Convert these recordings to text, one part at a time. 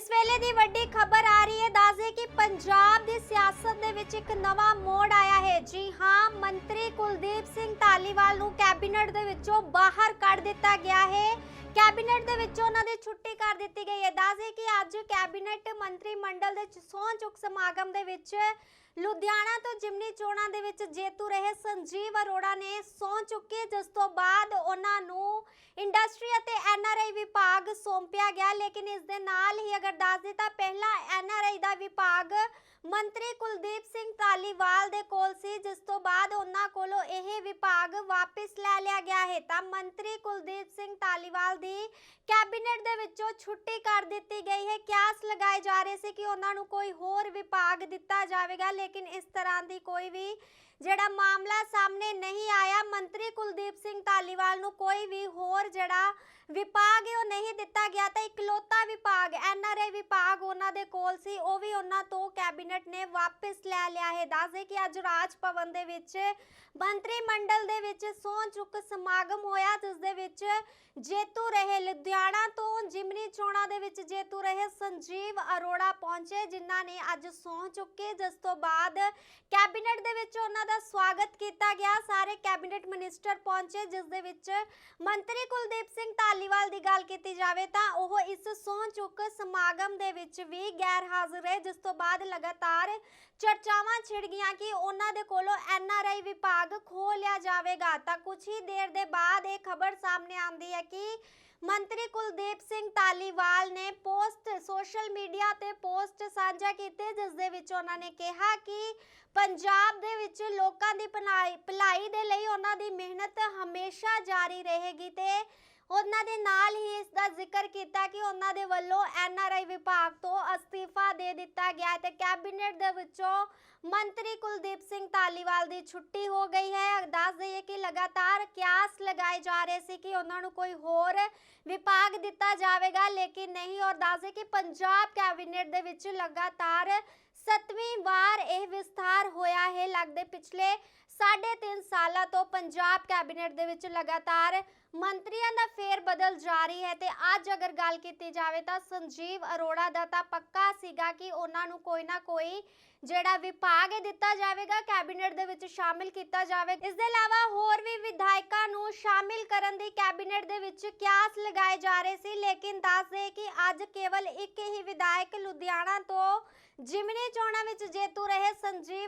ਇਸ ਵੇਲੇ ਦੀ ਵੱਡੀ ਖਬਰ ਆ ਰਹੀ ਹੈ ਦੱਸਦੇ ਕਿ ਪੰਜਾਬ ਦੀ ਸਿਆਸਤ ਦੇ ਵਿੱਚ ਇੱਕ ਨਵਾਂ ਮੋੜ ਆਇਆ ਹੈ। ਜੀ ਹਾਂ, ਮੰਤਰੀ ਕੁਲਦੀਪ ਸਿੰਘ ਧਾਲੀਵਾਲ ਨੂੰ ਕੈਬਨਿਟ ਦੇ ਵਿੱਚੋਂ ਬਾਹਰ ਕੱਢ ਦਿੱਤਾ ਗਿਆ ਹੈ। ਕੈਬਨਿਟ ਦੇ ਵਿੱਚੋਂ ਉਹਨਾਂ ਦੀ ਛੁੱਟੀ ਕਰ ਦਿੱਤੀ ਗਈ ਹੈ। ਦੱਸਦੇ ਕਿ ਅੱਜ ਕੈਬਨਿਟ ਮੰਤਰੀ ਮੰਡਲ ਦੇ ਸਹੁੰ ਚੁੱਕ ਸਮਾਗਮ ਦੇ ਵਿੱਚ ਲੁਧਿਆਣਾ ਤੋਂ ਜਿਮਨੀ ਚੋਣਾਂ ਦੇ ਵਿੱਚ ਜੇਤੂ ਰਹੇ ਸੰਜੀਵ ਅਰੋੜਾ ਨੇ ਸਹੁੰ ਚੁੱਕੀ ਜਿਸ ਤੋਂ ਬਾਅਦ ਉਹਨਾਂ ਨੂੰ ਇੰਡਸਟਰੀ ਅਤੇ ਐਨਆਰਆਈ ਵਿਭਾਗ ਸੌਂਪਿਆ ਗਿਆ। ਲੇਕਿਨ ਇਸ ਦੇ ਨਾਲ ਹੀ ਅਗਰ ਦੱਸ ਦਿੱਤਾ ਪਹਿਲਾਂ ਐਨਆਰਆਈ ਦਾ ਵਿਭਾਗ ਮੰਤਰੀ ਕੁਲਦੀਪ ਸਿੰਘ ਧਾਲੀਵਾਲ ਦੇ ਕੋਲ ਸੀ, ਜਿਸ ਤੋਂ ਬਾਅਦ ਉਹਨਾਂ ਕੋਲੋਂ ਇਹ ਵਿਭਾਗ ਵਾਪਸ ਲੈ ਲਿਆ ਗਿਆ ਹੈ। ਤਾਂ ਮੰਤਰੀ ਕੁਲਦੀਪ ਸਿੰਘ ਧਾਲੀਵਾਲ ਦੀ ਕੈਬਨਿਟ ਦੇ ਵਿੱਚੋਂ ਛੁੱਟੀ ਕਰ ਦਿੱਤੀ ਗਈ ਹੈ। ਕਿਆਸ ਲਗਾਏ ਜਾ ਰਹੇ ਸੀ ਕਿ ਉਹਨਾਂ ਨੂੰ ਕੋਈ ਹੋਰ ਵਿਭਾਗ ਦਿੱਤਾ ਜਾਵੇਗਾ, ਲੇਕਿਨ ਇਸ ਤਰ੍ਹਾਂ ਦੀ ਕੋਈ ਵੀ ਜਿਹੜਾ ਮਾਮਲਾ ਸਾਹਮਣੇ ਨਹੀਂ ਆਇਆ। ਮੰਤਰੀ ਕੁਲਦੀਪ ਸਿੰਘ ਧਾਲੀਵਾਲ ਨੂੰ ਕੋਈ ਵੀ ਹੋਰ ਜਿਹੜਾ ਵਿਭਾਗ ਉਹ ਨਹੀਂ ਦਿੱਤਾ ਗਿਆ ਤਾਂ ਇਕਲੌਤਾ ਵਿਭਾਗ ਐਨਆਰਆਈ ਵਿਭਾਗ ਉਹਨਾਂ ਦੇ ਕੋਲ ਸੀ, ਉਹ ਵੀ ਉਹਨਾਂ ਤੋਂ ਕੈਬਨਿਟ ਨੇ ਵਾਪਸ ਲੈ ਲਿਆ ਹੈ ਦੱਸਦੇ ਕਿ ਅੱਜ ਰਾਜ ਭਵਨ ਦੇ ਵਿੱਚ ਮੰਤਰੀ ਮੰਡਲ ਦੇ ਵਿੱਚ ਸਹੁੰ ਚੁੱਕ ਸਮਾਗਮ ਹੋਇਆ, ਜਿਸ ਦੇ ਵਿੱਚ ਜੇਤੂ ਰਹੇ ਲੁਧਿਆਣਾ ਤੋਂ ਜਿਮਨੀ ਚੋਣਾਂ ਦੇ ਵਿੱਚ ਜੇਤੂ ਰਹੇ ਸੰਜੀਵ ਅਰੋੜਾ ਪਹੁੰਚੇ, ਜਿਨ੍ਹਾਂ ਨੇ ਅੱਜ ਸਹੁੰ ਚੁੱਕੇ ਜਿਸ ਤੋਂ ਬਾਅਦ ਕੈਬਨਿਟ ਦੇ ਵਿੱਚ ਉਹਨਾਂ ਦਾ ਸਵਾਗਤ ਕੀਤਾ ਗਿਆ, ਸਾਰੇ ਕੈਬਨਿਟ ਮਿਨਿਸਟਰ ਪਹੁੰਚੇ, ਜਿਸ ਦੇ ਵਿੱਚ ਮੰਤਰੀ ਕੁਲਦੀਪ ਸਿੰਘ ਧਾਲੀਵਾਲ ਦੀ ਗੱਲ ਕੀਤੀ ਜਾਵੇ ਤਾਂ ਉਹ ਇਸ ਸਹੁੰ ਚੁੱਕ ਸਮਾਗਮ ਦੇ ਵਿੱਚ ਵੀ ਗੈਰ ਹਾਜ਼ਰ ਰਹੇ, ਜਿਸ ਤੋਂ ਬਾਅਦ ਲਗਾਤਾਰ ਚਰਚਾਵਾਂ ਛਿੜ ਗਈਆਂ ਕਿ ਉਹਨਾਂ ਦੇ ਕੋਲੋਂ ਐਨਆਰਆਈ ਵਿਭਾਗ ਖੋਹ ਲਿਆ ਜਾਵੇਗਾ। ਤਾਂ ਕੁਝ ਹੀ ਦੇਰ ਦੇ ਬਾਅਦ ਇਹ ਖਬਰ ਸਾਹਮਣੇ ਆਉਂਦੀ ਹੈ ਕਿ ਮੰਤਰੀ ਕੁਲਦੀਪ ਸਿੰਘ ਧਾਲੀਵਾਲ ਨੇ ਪੋਸਟ, ਸੋਸ਼ਲ ਮੀਡੀਆ ਤੇ ਪੋਸਟ ਸਾਂਝਾ ਕੀਤੀ, ਜਿਸ ਦੇ ਵਿੱਚ ਉਹਨਾਂ ਨੇ ਕਿਹਾ ਕਿ ਪੰਜਾਬ ਦੇ ਵਿੱਚ ਲੋਕਾਂ ਦੀ ਭਲਾਈ ਭਲਾਈ ਦੇ ਲਈ ਉਹਨਾਂ ਦੀ ਮਿਹਨਤ ਹਮੇਸ਼ਾ ਜਾਰੀ ਰਹੇਗੀ ਤੇ ਉਹਨਾਂ ਦੇ ਨਾਲ ਹੀ ਇਸ ਦਾ ਜ਼ਿਕਰ ਕੀਤਾ ਕਿ ਉਹਨਾਂ ਦੇ ਵੱਲੋਂ ਐਨ ਆਰ ਆਈ ਵਿਭਾਗ ਤੋਂ ਅਸਤੀਫਾ ਦੇ ਦਿੱਤਾ ਗਿਆ ਹੈ ਤੇ ਕੈਬਨਿਟ ਦੇ ਵਿੱਚੋਂ ਮੰਤਰੀ ਕੁਲਦੀਪ ਸਿੰਘ ਧਾਲੀਵਾਲ ਦੀ ਛੁੱਟੀ ਹੋ ਗਈ ਹੈ। ਦੱਸ ਦਈਏ ਕਿ ਲਗਾਤਾਰ ਕਿਆਸ ਲਗਾਏ ਜਾ ਰਹੇ ਸੀ ਕਿ ਉਹਨਾਂ ਨੂੰ ਕੋਈ ਹੋਰ ਵਿਭਾਗ ਦਿੱਤਾ ਜਾਵੇਗਾ, ਲੇਕਿਨ ਨਹੀਂ, ਔਰ ਦੱਸਦੇ ਕਿ ਪੰਜਾਬ ਕੈਬਨਿਟ ਦੇ ਵਿੱਚ ਲਗਾਤਾਰ ਸੱਤਵੀਂ ਵਾਰ ਇਹ ਵਿਸਥਾਰ ਹੋਇਆ ਹੈ। ਲੱਗਦੇ ਪਿਛਲੇ 3.5 ਸਾਲਾਂ ਤੋਂ ਪੰਜਾਬ ਕੈਬਨਿਟ ਦੇ ਵਿੱਚ ਲਗਾਤਾਰ ਮੰਤਰੀਆਂ ਦਾ ਫੇਰ ਬਦਲ ਜਾਰੀ ਹੈ ਤੇ ਅੱਜ ਅਗਰ ਗੱਲ ਕੀਤੀ ਜਾਵੇ ਤਾਂ ਸੰਜੀਵ ਅਰੋੜਾ ਦਾ ਤਾਂ ਪੱਕਾ ਸੀਗਾ ਕਿ ਉਹਨਾਂ ਨੂੰ ਕੋਈ ਨਾ ਕੋਈ ਜਿਹੜਾ ਵਿਭਾਗ ਹੈ ਦਿੱਤਾ ਜਾਵੇਗਾ, ਕੈਬਨਿਟ ਦੇ ਵਿੱਚ ਸ਼ਾਮਿਲ ਕੀਤਾ ਜਾਵੇਗਾ ਇਸ ਦੇ ਇਲਾਵਾ ਹੋਰ ਵੀ ਵਿਧਾਇਕਾਂ ਨੂੰ ਸ਼ਾਮਿਲ ਕਰਨ ਦੀ ਕੈਬਨਿਟ ਦੇ ਵਿੱਚ ਕਿਆਸ ਲਗਾਏ ਜਾ ਰਹੇ ਸੀ। ਲੇਕਿਨ ਦੱਸਦੇ ਕਿ ਅੱਜ ਕੇਵਲ ਇੱਕ ਹੀ ਵਿਧਾਇਕ ਲੁਧਿਆਣਾ ਤੋਂ ਜਿਮਨੀ ਚੋਣਾਂ ਵਿੱਚ ਜੇਤੂ ਰਹੇ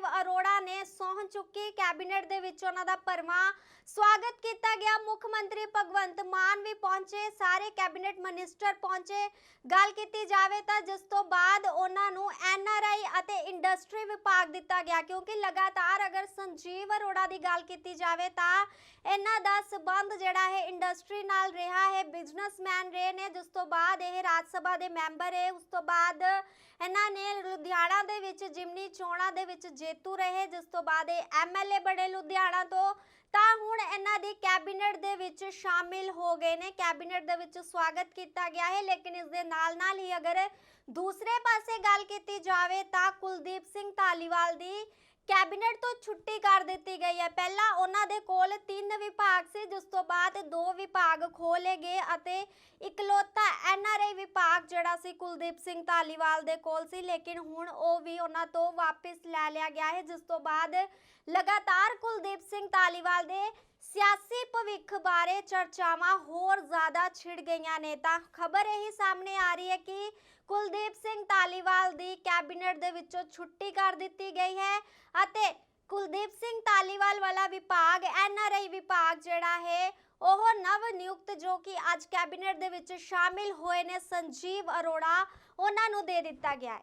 ਸੰਜੀਵ ਅਰੋੜਾ ਨੇ ਸਹੁੰ ਚੁੱਕੀ ਕੈਬਨਿਟ ਦੇ ਵਿੱਚ ਉਹਨਾਂ ਦਾ ਭਰਵਾਂ ਸਵਾਗਤ ਕੀਤਾ ਗਿਆ। ਮੁੱਖ ਮੰਤਰੀ ਭਗਵੰਤ ਮਾਨ ਵੀ ਪਹੁੰਚੇ, ਸਾਰੇ ਕੈਬਨਿਟ ਮਿਨਿਸਟਰ ਪਹੁੰਚੇ। ਗੱਲ ਕੀਤੀ ਜਾਵੇ ਤਾਂ ਜਿਸ ਤੋਂ ਬਾਅਦ ਉਹਨਾਂ ਨੂੰ ਐਨਆਰਆਈ ਅਤੇ ਇੰਡਸਟਰੀ ਵਿਭਾਗ ਦਿੱਤਾ ਗਿਆ, ਕਿਉਂਕਿ ਲਗਾਤਾਰ ਅਗਰ ਸੰਜੀਵ ਅਰੋੜਾ ਦੀ ਗੱਲ ਕੀਤੀ ਜਾਵੇ ਤਾਂ ਇਹਨਾਂ ਦਾ ਸਬੰਧ ਜਿਹੜਾ ਹੈ ਇੰਡਸਟਰੀ ਨਾਲ ਰਿਹਾ ਹੈ, ਬਿਜ਼ਨਸਮੈਨ ਰਹੇ ਨੇ। ਜਿਸ ਤੋਂ ਬਾਅਦ ਇਹ ਰਾਜ ਸਭਾ ਦੇ ਮੈਂਬਰ ਹੈ ਉਸ ਤੋਂ ਬਾਅਦ ਇਹਨਾਂ ਨੇ ਲੁਧਿਆਣਾ ਦੇ ਵਿੱਚ, ਜਿਮਨੀ ਚੋਣਾਂ ਦੇ ਵਿੱਚ ਜੇਤੂ ਰਹੇ, ਜਿਸ ਤੋਂ ਬਾਅਦ ਇਹ ਐਮਐਲਏ ਬਣੇ ਲੁਧਿਆਣਾ ਤੋਂ। ਤਾਂ ਹੁਣ ਇਹਨਾਂ ਦੀ ਕੈਬਨਿਟ ਦੇ ਵਿੱਚ ਸ਼ਾਮਿਲ ਹੋ ਗਏ ਨੇ। ਕੈਬਨਿਟ ਦੇ ਵਿੱਚ ਸਵਾਗਤ ਕੀਤਾ ਗਿਆ ਹੈ, ਲੇਕਿਨ ਇਸ ਦੇ ਨਾਲ ਨਾਲ ਹੀ ਅਗਰ ਦੂਸਰੇ ਪਾਸੇ ਗੱਲ ਕੀਤੀ ਜਾਵੇ ਤਾਂ ਕੁਲਦੀਪ ਸਿੰਘ ਧਾਲੀਵਾਲ ਦੀ ਕੈਬਨਿਟ ਤੋਂ ਛੁੱਟੀ ਕਰ ਦਿੱਤੀ ਗਈ ਹੈ। ਪਹਿਲਾਂ ਉਹਨਾਂ ਦੇ ਕੋਲ ਤਿੰਨ ਵਿਭਾਗ ਸੀ, ਜਿਸ ਤੋਂ ਬਾਅਦ ਦੋ ਵਿਭਾਗ ਖੋਲੇ ਗਏ ਅਤੇ ਇਕਲੌਤਾ ਐਨਆਰਆਈ ਵਿਭਾਗ ਜਿਹੜਾ ਸੀ, ਕੁਲਦੀਪ ਸਿੰਘ ਧਾਲੀਵਾਲ ਦੇ ਕੋਲ ਸੀ। ਲੇਕਿਨ ਹੁਣ ਉਹ ਵੀ ਉਹਨਾਂ ਤੋਂ ਵਾਪਸ ਲੈ ਲਿਆ ਗਿਆ ਹੈ, ਜਿਸ ਤੋਂ ਬਾਅਦ ਲਗਾਤਾਰ ਕੁਲਦੀਪ ਸਿੰਘ ਧਾਲੀਵਾਲ ਦੇ ਸਿਆਸੀ ਭਵਿੱਖ ਬਾਰੇ ਚਰਚਾਵਾਂ ਹੋਰ ਜ਼ਿਆਦਾ ਛਿੜ ਗਈਆਂ ਨੇ। ਤਾਂ ਖਬਰ ਇਹੀ ਸਾਹਮਣੇ ਆ ਰਹੀ ਹੈ ਕਿ ਕੁਲਦੀਪ ਸਿੰਘ ਧਾਲੀਵਾਲ ਦੀ ਕੈਬਨਿਟ ਦੇ ਵਿੱਚੋਂ ਛੁੱਟੀ ਕਰ ਦਿੱਤੀ ਗਈ ਹੈ ਅਤੇ ਕੁਲਦੀਪ ਸਿੰਘ ਧਾਲੀਵਾਲ ਵਾਲਾ ਵਿਭਾਗ ਐਨਆਰਆਈ ਵਿਭਾਗ ਜਿਹੜਾ ਹੈ, ਉਹ ਨਵ ਨਿਯੁਕਤ ਜੋ ਕਿ ਅੱਜ ਕੈਬਨਿਟ ਦੇ ਵਿੱਚ ਸ਼ਾਮਿਲ ਹੋਏ ਨੇ, ਸੰਜੀਵ ਅਰੋੜਾ, ਉਹਨਾਂ ਨੂੰ ਦੇ ਦਿੱਤਾ ਗਿਆ ਹੈ।